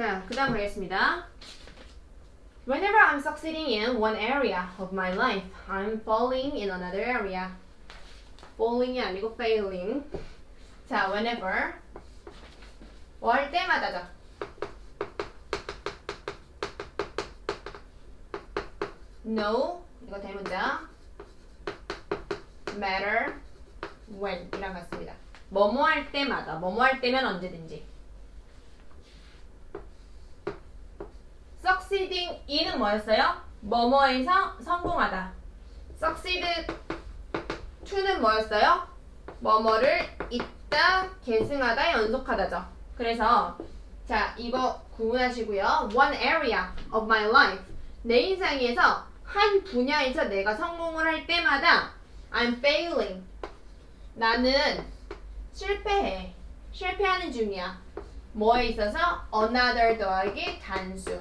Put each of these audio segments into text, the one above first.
자, 그 다음 가겠습니다. Whenever I'm succeeding in one area of my life, I'm falling in another area. falling이 아니고 failing. 자, whenever. 뭐할 때마다죠. No, 이거 대문자. matter when 이랑 같습니다. 뭐뭐 할 때마다, 뭐뭐 할 때면 언제든지. Succeeding in은 뭐였어요? 뭐뭐에서 성공하다. succeed to는 뭐였어요? 뭐뭐를 있다, 계승하다, 연속하다죠. 그래서 자 이거 구분하시고요. One area of my life 내 인생에서 한 분야에서 내가 성공을 할 때마다 I'm failing 나는 실패해 실패하는 중이야. 뭐에 있어서 another 더하기 단수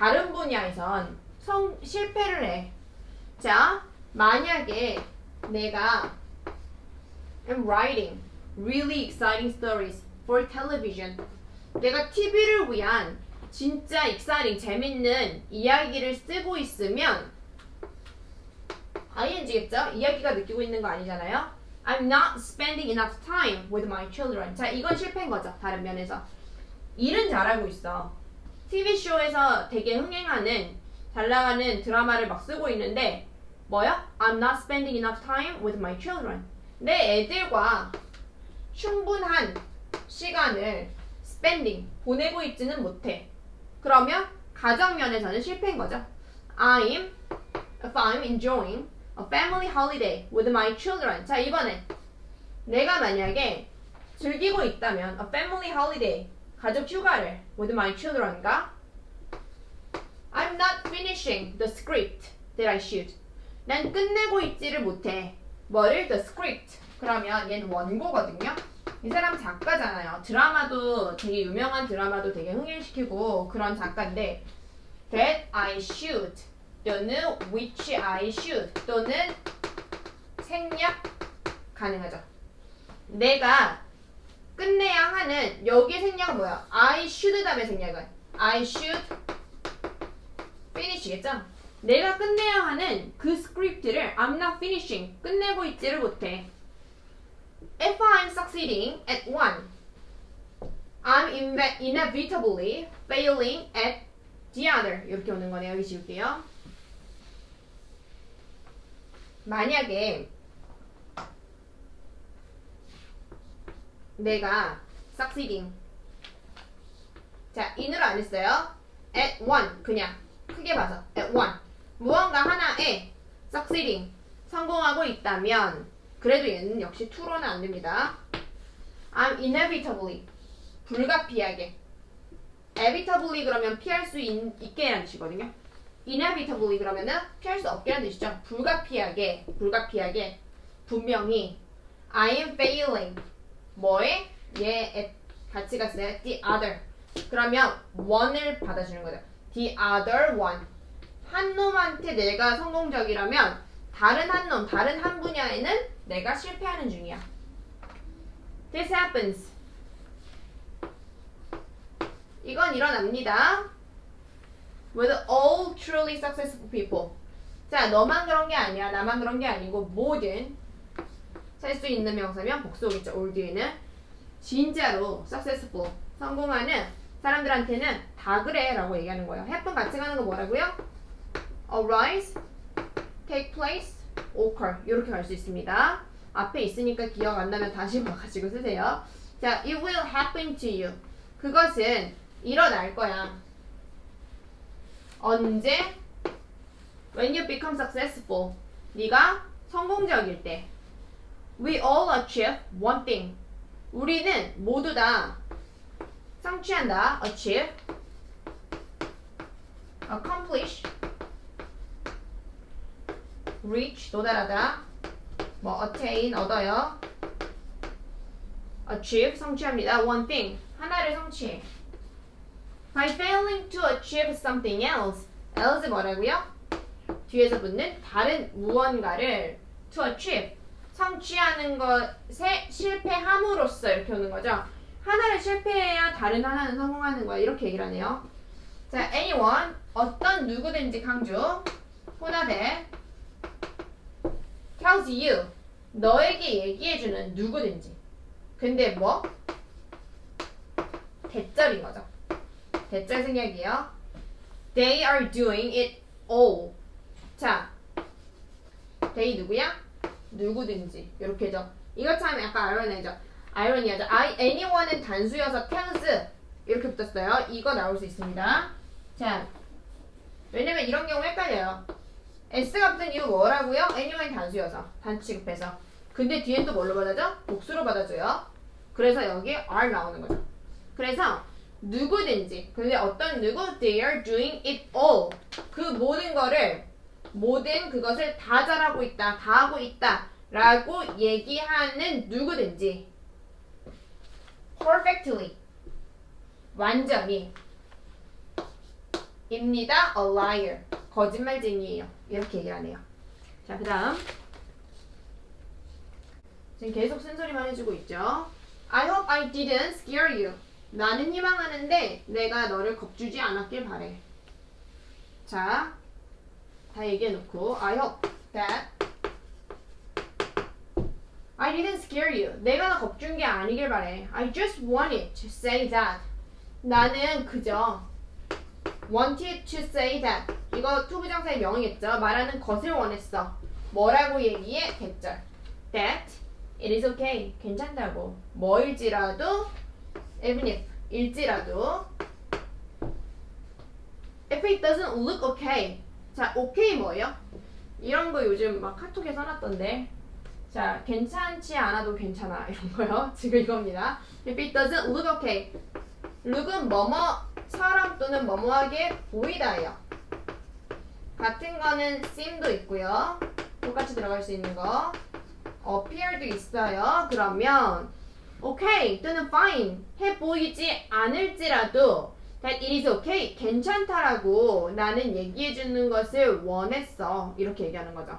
다른 분야에선 성, 실패를 해. 자, 만약에 내가 am writing really exciting stories for television. 내가 TV를 위한 진짜 exciting, 재밌는 이야기를 쓰고 있으면 ing겠죠? 이야기가 느끼고 있는 거 아니잖아요? I'm not spending enough time with my children. 자, 이건 실패인 거죠. 다른 면에서. 일은 잘하고 있어. TV쇼에서 되게 흥행하는 잘 나가는 드라마를 막 쓰고 있는데 뭐야? I'm not spending enough time with my children. 내 애들과 충분한 시간을 spending 보내고 있지는 못해. 그러면 가정 면에서는 실패인 거죠. I'm if I'm enjoying a family holiday with my children. 자 이번에 내가 만약에 즐기고 있다면 a family holiday 가족 휴가를 with my children과 I'm not finishing the script that I should. 난 끝내고 있지를 못해. 뭐를? The script. 그러면 얘는 원고거든요. 이 사람 작가잖아요. 드라마도 되게 유명한 드라마도 되게 흥행시키고 그런 작가인데 that I should 또는 which I should 또는 생략 가능하죠. 내가 끝내야 하는 여기에 생략은 뭐야? I should 다음에 생략은 I should finish겠죠? 내가 끝내야 하는 그 스크립트를 I'm not finishing 끝내고 있지를 못해. If I'm succeeding at one, I'm inevitably failing at the other. 이렇게 오는 거네요. 여기 지울게요. 만약에 내가 succeeding 자, in으로 안 했어요. at one 그냥 크게 봐서 at one 무언가 하나에 succeeding 성공하고 있다면 그래도 얘는 역시 to로는 안 됩니다. I'm inevitably 불가피하게 inevitably 그러면 피할 수 있, 있게라는 뜻이거든요. inevitably 그러면은 피할 수 없게라는 뜻이죠. 불가피하게 불가피하게 분명히 I am failing 뭐에 얘 같이 갔어요. the other 그러면 one을 받아주는 거죠. the other one 한 놈한테 내가 성공적이라면 다른 한 놈, 다른 한 분야에는 내가 실패하는 중이야. This happens. 이건 일어납니다. With all truly successful people. 자, 너만 그런 게 아니야. 나만 그런 게 아니고 모든 살 수 있는 명사면 복수오겠죠. 올 뒤에는 진짜로 successful 성공하는 사람들한테는 다 그래라고 얘기하는 거예요. happen 같이 가는 거 뭐라고요? arise, take place, occur 이렇게 갈 수 있습니다. 앞에 있으니까 기억 안 나면 다시 봐가지고 쓰세요. 자, it will happen to you. 그것은 일어날 거야. 언제? When you become successful. 네가 성공적일 때. We all achieve one thing. 우리는 모두 다 성취한다. achieve, accomplish, reach, 도달하다. 뭐 attain, 얻어요. achieve, 성취합니다. one thing, 하나를 성취해. By failing to achieve something else, else 뭐라고요? 뒤에서 붙는 다른 무언가를 to achieve, 성취하는 것에 실패함으로써 이렇게 오는 거죠. 하나를 실패해야 다른 하나는 성공하는 거야. 이렇게 얘기를 하네요. 자, anyone 어떤 누구든지 강조 혼합에 tells you 너에게 얘기해주는 누구든지. 근데 뭐? 대절인 거죠. 대절 생략이에요. They are doing it all. 자, they 누구야? 누구든지 이렇게죠. 이거 참 약간 아이러니하죠. 아이러니하죠. I, anyone은 단수여서 tells 이렇게 붙었어요. 이거 나올 수 있습니다. 자, 왜냐면 이런 경우 헷갈려요. s가 붙은 이유 뭐라고요? anyone 단수여서 단수 취급해서. 근데 뒤엔 또 뭘로 받아줘? 복수로 받아줘요. 그래서 여기 are 나오는 거죠. 그래서 누구든지 근데 어떤 누구 they are doing it all 그 모든 거를 모든 그것을 다 잘하고 있다 다 하고 있다 라고 얘기하는 누구든지. Perfectly. 완전히 입니다. A liar. 거짓말쟁이에요. 이렇게 얘기를 하네요. 자 그 다음. 지금 계속 쓴소리만 해주고 있죠. I hope I didn't scare you. 나는 희망하는데 내가 너를 겁주지 않았길 바래. 자, 다 얘기해놓고 I hope that I didn't scare you. 내가 너 겁준 게 아니길 바래. I just wanted to say that. 나는 그저 wanted to say that. 이거 투부정사의 명이겠죠. 말하는 것을 원했어. 뭐라고 얘기해? 대절. That it is okay. 괜찮다고. 뭐일지라도 even if 일지라도 if it doesn't look okay 자 okay 뭐예요? 이런 거 요즘 막 카톡에 써놨던데. 자 괜찮지 않아도 괜찮아. 이런 거요. 지금 이겁니다. If it doesn't look okay. look은 뭐뭐 사람 또는 뭐뭐하게 보이다예요. 같은 거는 seem도 있고요. 똑같이 들어갈 수 있는 거. appear도 있어요. 그러면 okay 또는 fine. 해 보이지 않을지라도 that it is okay. 괜찮다라고 나는 얘기해 주는 것을 원했어. 이렇게 얘기하는 거죠.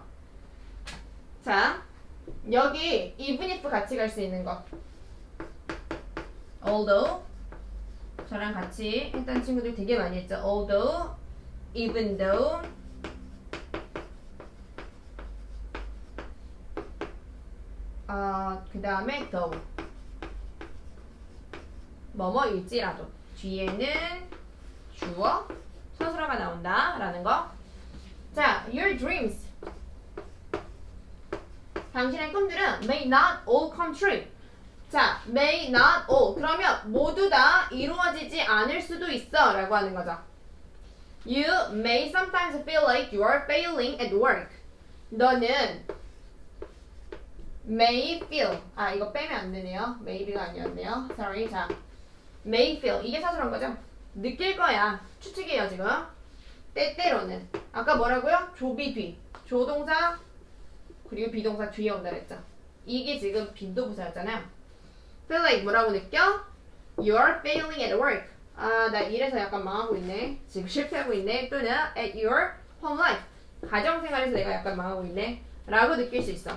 자 여기 even if 같이 갈 수 있는 거. Although 저랑 같이 했던 친구들 되게 많이 했죠. although even though 어, 그 다음에 though. 뭐뭐일지라도 뒤에는 주어 서술어가 나온다 라는 거. 자, your dreams. 당신의 꿈들은 may not all come true. 자, may not all. 그러면 모두 다 이루어지지 않을 수도 있어 라고 하는 거죠. You may sometimes feel like you are failing at work. 너는 may feel. 아, 이거 빼면 안 되네요. maybe가 아니었네요. Sorry. 자, may feel 이게 사실한 거죠? 느낄 거야. 추측이에요 지금. 때때로는. 아까 뭐라고요? 조비 뒤. 조동사 그리고 비동사 뒤에 온다 그랬죠? 이게 지금 빈도부사였잖아요. Feel like 뭐라고 느껴? You're failing at work. 아 나 일에서 약간 망하고 있네. 지금 실패하고 있네. 또는 at your home life. 가정생활에서 내가 약간 망하고 있네. 라고 느낄 수 있어.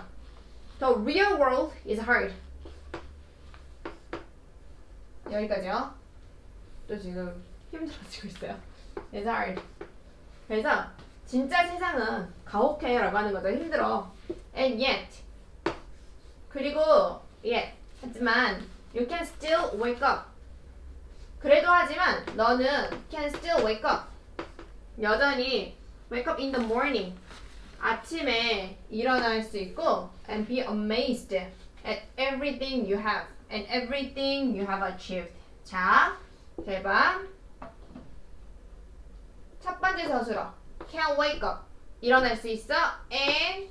The real world is hard 여기까지요. 또 지금 힘들어지고 있어요. It's hard. 그래서 진짜 세상은 가혹해라고 하는 거죠. 힘들어. And yet. 그리고 yet. 하지만 you can still wake up. 그래도 하지만 너는 can still wake up. 여전히 wake up in the morning. 아침에 일어날 수 있고 and be amazed at everything you have. And everything you have achieved. 자, 대반. 첫 번째 서술어. can wake up. 일어날 수 있어. and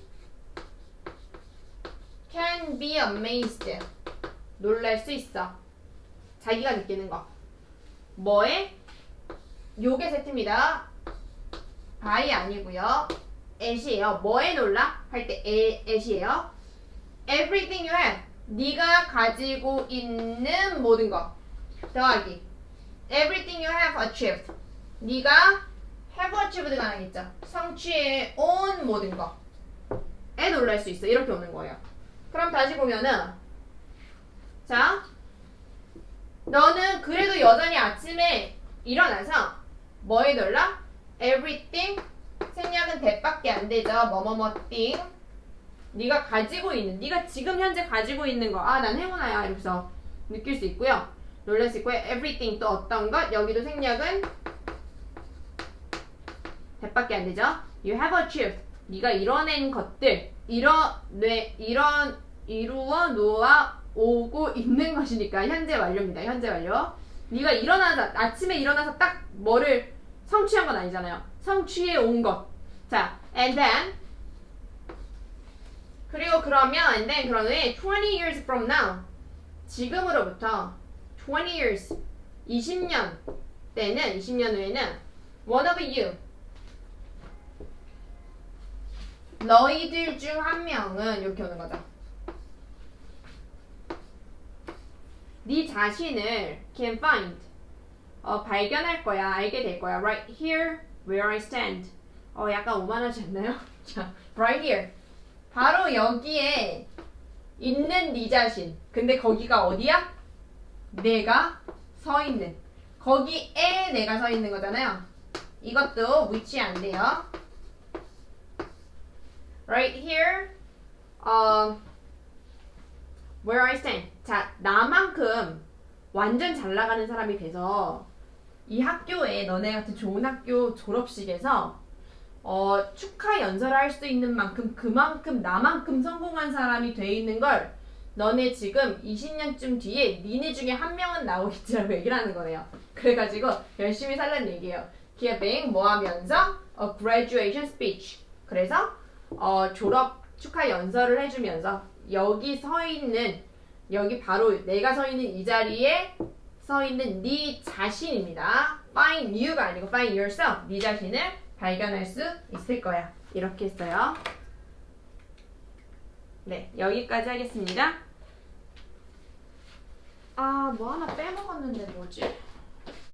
can be amazed. 놀랄 수 있어. 자기가 느끼는 거. 뭐에? 요게 세트입니다. by 아니고요. at이에요. 뭐에 놀라? 할 때 at이에요. everything you have. 네가 가지고 있는 모든 것. 더하기. Everything you have achieved. 네가 have achieved가 아니겠죠. 성취해 온 모든 것에 놀랄 수 있어. 이렇게 오는 거예요. 그럼 다시 보면은 자 너는 그래도 여전히 아침에 일어나서 뭐 해둘라? everything? 생략은 대밖에 안 되죠. 뭐뭐뭐 thing 네가 가지고 있는 네가 지금 현재 가지고 있는 거 아 난 행운아야 이러면서 느낄 수 있고요. 놀랄 수 있고요. everything 또 어떤 것 여기도 생략은 대밖에 안 되죠. You have achieved 네가 이뤄낸 것들 이뤄내 이런 이루어 놓아 오고 있는 것이니까 현재 완료입니다. 현재 완료. 네가 일어나서 아침에 일어나서 딱 뭐를 성취한 건 아니잖아요. 성취해 온 것. 자, and then 그리고 그러면 and then 그런 후에 20 years from now 지금으로부터 20 years 20년 때는 20년 후에는 one of you 너희들 중 한 명은 이렇게 오는 거죠. 네 자신을 can find 어, 발견할 거야, 알게 될 거야. Right here, where I stand. 어, 약간 오만하지 않나요? 자, right here. 바로 여기에 있는 네 자신. 근데 거기가 어디야? 내가 서 있는. 거기에 내가 서 있는 거잖아요. 이것도 위치 안 돼요. Right here, 어, where I stand. 자, 나만큼 완전 잘 나가는 사람이 돼서 이 학교에 너네 같은 좋은 학교 졸업식에서 어, 축하 연설을 할 수 있는 만큼 그만큼 나만큼 성공한 사람이 돼 있는 걸 너네 지금 20년쯤 뒤에 니네 중에 한 명은 나오겠지라고 얘기를 하는 거네요. 그래가지고 열심히 살란 얘기예요. giving 뭐 하면서 a graduation speech. 그래서 어, 졸업 축하 연설을 해주면서 여기 서 있는 여기 바로 내가 서 있는 이 자리에 서 있는 네 자신입니다. Find you가 아니고 find yourself. 네 자신을 발견할 수 있을 거야. 이렇게 했어요. 네, 여기까지 하겠습니다. 아, 뭐 하나 빼먹었는데 뭐지?